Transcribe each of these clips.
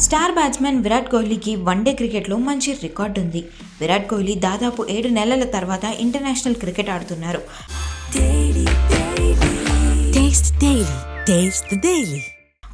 Star batsmen Virat కోహ్లీకి one day క్రికెట్లో మంచి రికార్డు ఉంది. విరాట్ కోహ్లీ దాదాపు ఏడు నెలల తర్వాత ఇంటర్నేషనల్ క్రికెట్ ఆడుతున్నారు.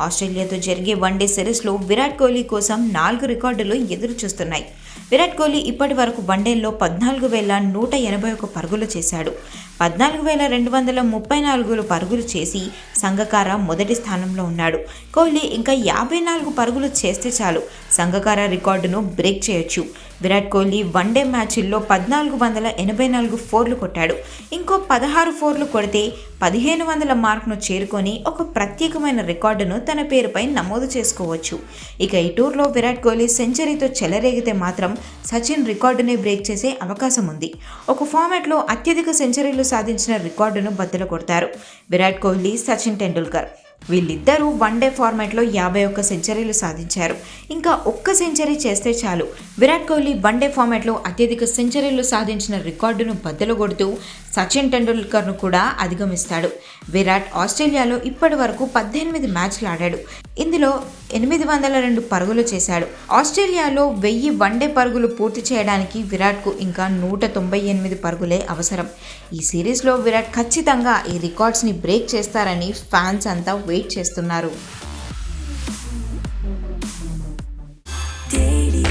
ఆస్ట్రేలియాతో జరిగే వన్డే సిరీస్లో విరాట్ కోహ్లీ కోసం నాలుగు రికార్డులు ఎదురు చూస్తున్నాయి. విరాట్ కోహ్లీ ఇప్పటి వరకు వన్డేల్లో పద్నాలుగు వేల నూట ఎనభై ఒక పరుగులు చేశాడు. పద్నాలుగు వేల రెండు వందల ముప్పై నాలుగు పరుగులు చేసి సంగకార మొదటి స్థానంలో ఉన్నాడు. కోహ్లీ ఇంకా యాభై నాలుగు పరుగులు చేస్తే చాలు. సంగకార రికార్డును బ్రేక్ చేయొచ్చు. విరాట్ కోహ్లీ వన్డే మ్యాచ్ల్లో పద్నాలుగు వందల ఎనభై నాలుగు ఫోర్లు కొట్టాడు. ఇంకో పదహారు ఫోర్లు కొడితే పదిహేను వందల మార్క్ను చేరుకొని ఒక ప్రత్యేకమైన రికార్డును తన పేరుపై నమోదు చేసుకోవచ్చు. ఇక ఈ టూర్లో విరాట్ కోహ్లీ సెంచరీతో చెలరేగితే మాత్రం సచిన్ రికార్డునే బ్రేక్ చేసే అవకాశం ఉంది. ఒక ఫార్మాట్లో అత్యధిక సెంచరీలు సాధించిన రికార్డును బద్దలు కొడతారు. విరాట్ కోహ్లీ సచిన్ సచిన్ టెండూల్కర్. వీళ్ళిద్దరూ వన్డే ఫార్మాట్లో యాభై ఒక్క సెంచరీలు సాధించారు. ఇంకా ఒక్క సెంచరీ చేస్తే చాలు. విరాట్ కోహ్లీ వన్డే ఫార్మాట్లో అత్యధిక సెంచరీలు సాధించిన రికార్డును బద్దలు కొడుతూ సచిన్ టెండూల్కర్ను కూడా అధిగమిస్తాడు. విరాట్ ఆస్ట్రేలియాలో ఇప్పటి వరకు పద్దెనిమిది మ్యాచ్లు ఆడాడు. ఇందులో ఎనిమిది వందల రెండు పరుగులు చేశాడు. ఆస్ట్రేలియాలో వెయ్యి వన్డే పరుగులు పూర్తి చేయడానికి విరాట్కు ఇంకా నూట తొంభై ఎనిమిది పరుగులే అవసరం. ఈ సిరీస్లో విరాట్ ఖచ్చితంగా ఈ రికార్డ్స్ని బ్రేక్ చేస్తారని ఫ్యాన్స్ అంతా వెయిట్ చేస్తున్నారు. డైలీ